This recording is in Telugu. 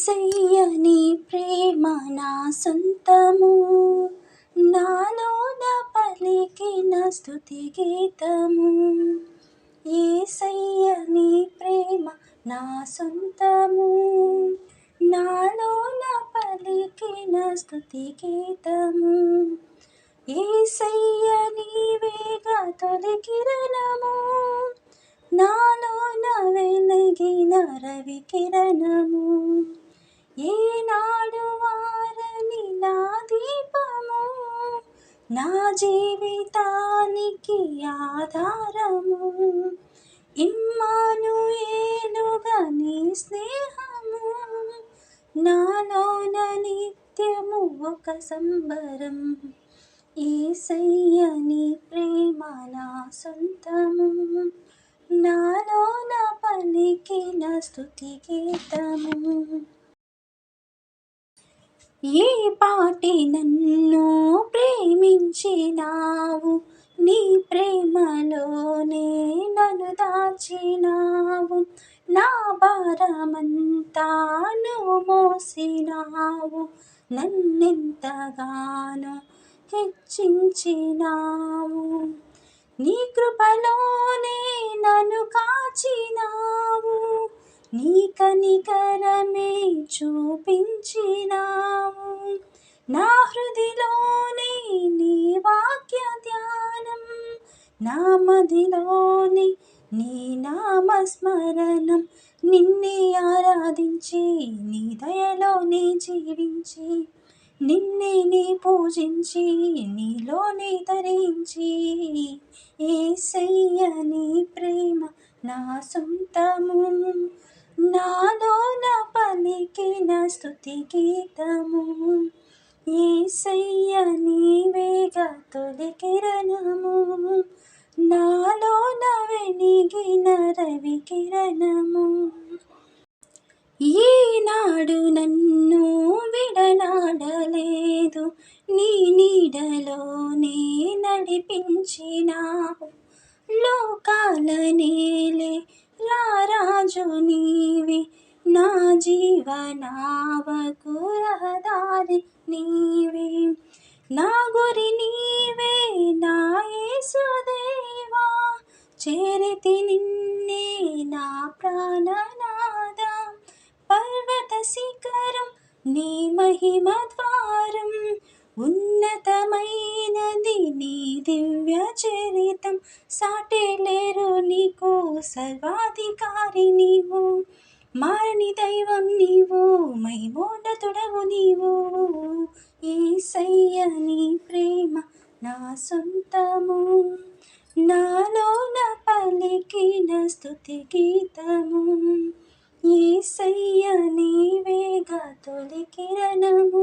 ఏసయ్య నీ ప్రేమ నా సొంతము. నాలోన పలికిన స్థుతి గీతము. ఏసయ్య నీ ప్రేమ నా సొంతము. నాలోన పలికిన స్థుతి గీతము. ఏసయ్య నీవేగా తొలి కిరణము. నాలోన వెలిగిన రవి కిరణము. ఏనాడు వారని నా దీపము నా జీవితానికి ఆధారము. ఇమ్మాను ఏలుగా నీ స్నేహము నాలోన నిత్యము ఒక సంబరం. ఏసయ్య ప్రేమ నా సొంతము నాలోన పలికిన స్థుతి గీతము. ఏ పాటి నన్ను ప్రేమించినావు? నీ ప్రేమలోనే నన్ను దాచినావు. నా భారమంతా నువ్వు మోసినావు. నన్నెంతగానో హెచ్చించినావు. నీ కృపలో కనికరమే చూపించినావు. నా హృదిలోనే నీ వాక్య ధ్యానం నా మదిలోని నీ నామస్మరణం. నిన్నే ఆరాధించి నీ దయలోనే జీవించి నిన్నే నీ పూజించి నీలోనే ధరించి ఏసయ్య నీ ప్రేమ నా సొంతము. నాలోన పలికిన స్తుతి గీతము. ఏసయ్య నీవేగా తొలి కిరణము. నా వెలిగిన రవి కిరణము. ఈనాడు నన్ను విడనాడలేదు నీ నీడలోనే నడిపించినావు. లోకాలనేలే జీవనావకు రహదారి నీవే. నా గురి నీవే నా యేసుదేవా చేరితి నిన్నే నా ప్రాణనాద పర్వత శిఖరం నీ మహిమ ద్వారం. ఉన్నతమైనది నీ దివ్య చరితం. సాటేలేరు నీకు సర్వాధికారి నీవు. మార మారని దైవం నీవు మైమోన్నతుడవు నీవు. ఏసయ్య నీ ప్రేమ నా సొంతము. నాలోన పలికిన స్థుతి గీతము. ఏసయ్య నీవేగా తొలి కిరణము.